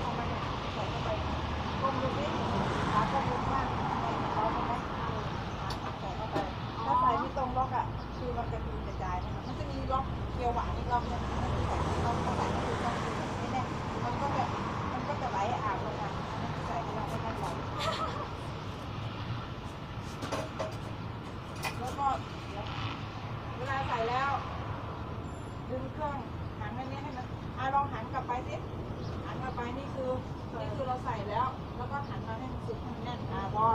เนี่ยใส่เข้าไปก้มดูสิขาก้มมากเราใช่ไหมใส่เข้าไปถ้าใส่ไม่ตรงล็อกอะคือมันจะมีกระจายนะคะมันจะมีล็อกเกียวหวานอีกล็อกนึงมันจะใส่ล็อกเท่าไหร่ก็คือต้องคือไม่แน่มันก็แบบมันก็จะไหลอาบลงนั้นใส่ให้เราไม่ได้ไหลแล้วก็เวลาใส่แล้วดึงเครื่องหันอันนี้ให้มัน อะลองหันกลับไปสิหันกลับไปนี่คือนี่คือเราใส่แล้ว แล้วก็หันมาให้มันสุดให้มันแน่นอะพอ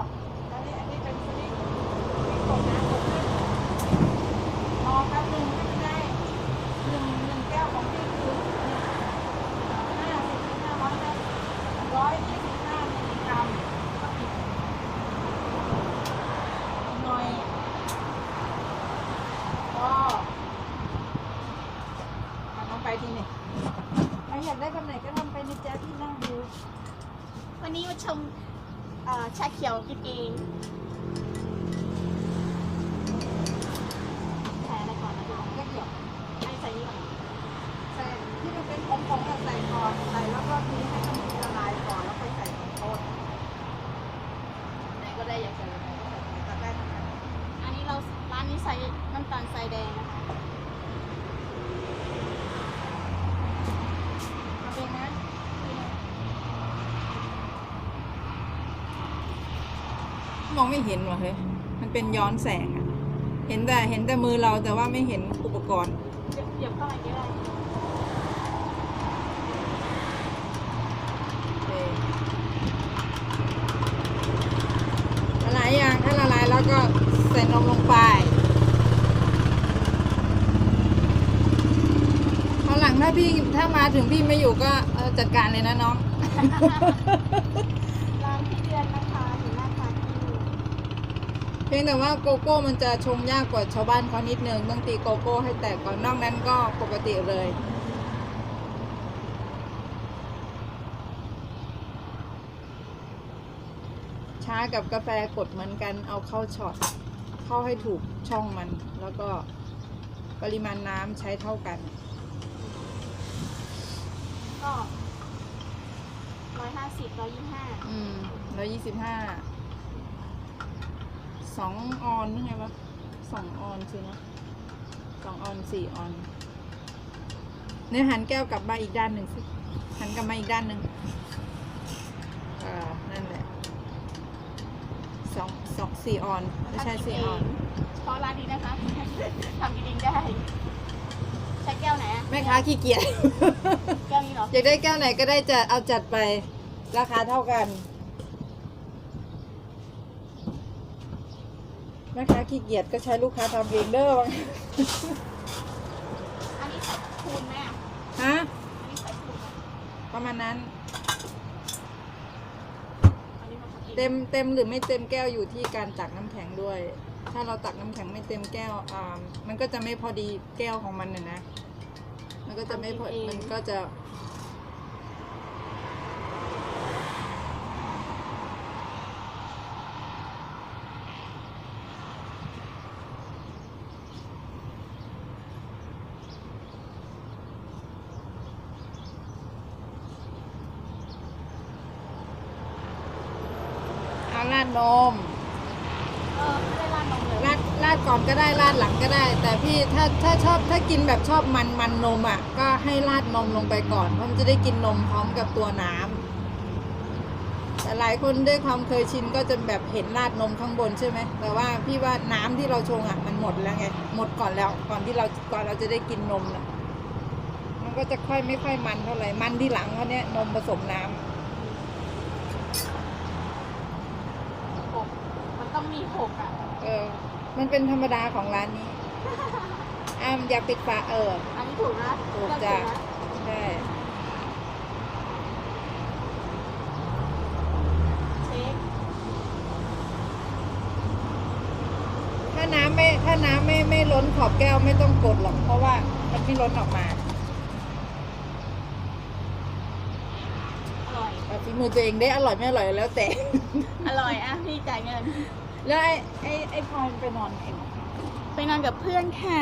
แล้วนี่อันนี้เป็นสลิงสลิงกน้ำกดขึ้นรอแป๊บหนึงให้มันได้หนึ่งหนึ่งแก้วของพี่คือห้าสิบห้าร้อยนะร้อยยี่สิบห้ามิลลิกรัมก็อีกหน่อยก็ทำลงไปทีนี่ใครอยาก ได้แบบไหนก็ทำไปในแจ๊ที่นั่งดูวันนี้มาชมเอ่อชาเขียวกินเองแช่อะไรก่อนนะพี่ก็เกี่ยวให้ใส่นี่ก่อนใส่ที่มันเป็นของของใส่ก่อนใส่แล้วก็ทีให้มันละลายก่อนแล้วค่อยใส่ของโทษไหนก็ได้อยากใส่อะไรตัดได้ทั้งนั้นอันนี้เราร้านนี้ใส่น้ำตาลทรายแดงนะคะ เอาเองนะ มองไม่เห็นว่ะเฮ้ยมันเป็นย้อนแสงอะเห็นแต่เห็นแต่มือเราแต่ว่าไม่เห็นอุปกรณ์เดี๋ยวเดี๋ยวเข้าไปก็ได้ละลายยังถ้าละลายแล้วก็ใส่นมลงไปคราวหลังถ้าพี่ถ้ามาถึงพี่ไม่อยู่ก็จัดการเลยนะน้อง ร้านพี่เดือนนะคะอยู่หน้าคาที่ เพียงแต่ว่าโกโก้มันจะชงยากกว่าชาวบ้านเขานิดนึงต้องตีโกโก้ให้แตกก่อนนอกนั้นก็ปกติเลยชากับกาแฟกดเหมือนกันเอาเข้าช็อตเข้าให้ถูกช่องมัน แล้วก็ปริมาณน้ำใช้เท่ากัน ก็ร้อยห้าสิบร้อยยี่ห้าอืมร้อยยี่สิบห้า สองออนนึกไงวะสองออนสินะสองออนสี่ออนเนี่ยหันแก้วกลับมาอีกด้านหนึ่งสิหันกลับมาอีกด้านหนึ่งอ่านั่นแหละสองสองสี่ออนไม่ใช่สี่ออนเฉพาะร้านนี้นะคะทำกินเองได้ใช้แก้วไหนอะแม่ค้าขี้เกียจแก้วนี้เหรออยากได้แก้วไหนก็ได้จะเอาจัดไปราคาเท่ากัน แม่ค้าขี้เกียจก็ใช้ลูกค้าทำเองเด้อวะอันนี้ใส่คูณไหมอะฮะอันนี้ใส่คูณไหมประมาณนั้น อันนี้มันกินเต็มเต็มหรือไม่เต็มแก้วอยู่ที่การตักน้ำแข็งด้วย ถ้าเราตักน้ำแข็งไม่เต็มแก้วอ่ามันก็จะไม่พอดีแก้วของมันน่ะนะ มันก็จะไม่พอมันก็จะ ราดนมเออไม่ได้ราดนมเลยราดราดก่อนก็ได้ราดหลังก็ได้ แต่พี่ถ้าถ้าชอบถ้ากินแบบชอบมันมันนมอะ ก็ให้ราดนมลงไปก่อนเพราะมันจะได้กินนมพร้อมกับตัวน้ำแต่หลายคนด้วยความเคยชินก็จะแบบเห็นราดนมข้างบนใช่ไหมแต่ว่าพี่ว่าน้ำที่เราชงอะมันหมดแล้วไงหมดก่อนแล้วก่อนที่เราก่อนเราจะได้กินนมนะมันก็จะค่อยไม่ค่อยมันเท่าไหร่มันที่หลังเขาเนี้ยนมผสมน้ำ หกมันต้องมี หกอะ เออ มันเป็นธรรมดาของร้านนี้อ้ามอย่าปิดฝาเออ อันนี้ถูกนะถูกเลือจ้ะนะใช่ เช็คถ้าน้ำไม่ถ้าน้ำไม่ไม่ล้นขอบแก้วไม่ต้องกดหรอก เพราะว่ามันไม่ล้นออกมาอร่อยเอาฝีมือตัวเองได้อร่อยไม่อร่อยแล้วแต่ อร่อยอะพี่จ่ายเงิน แล้วไอ้ไอ้ไอ้พลอยมันไปนอนเองไปนอนกับเพื่อนค่ะ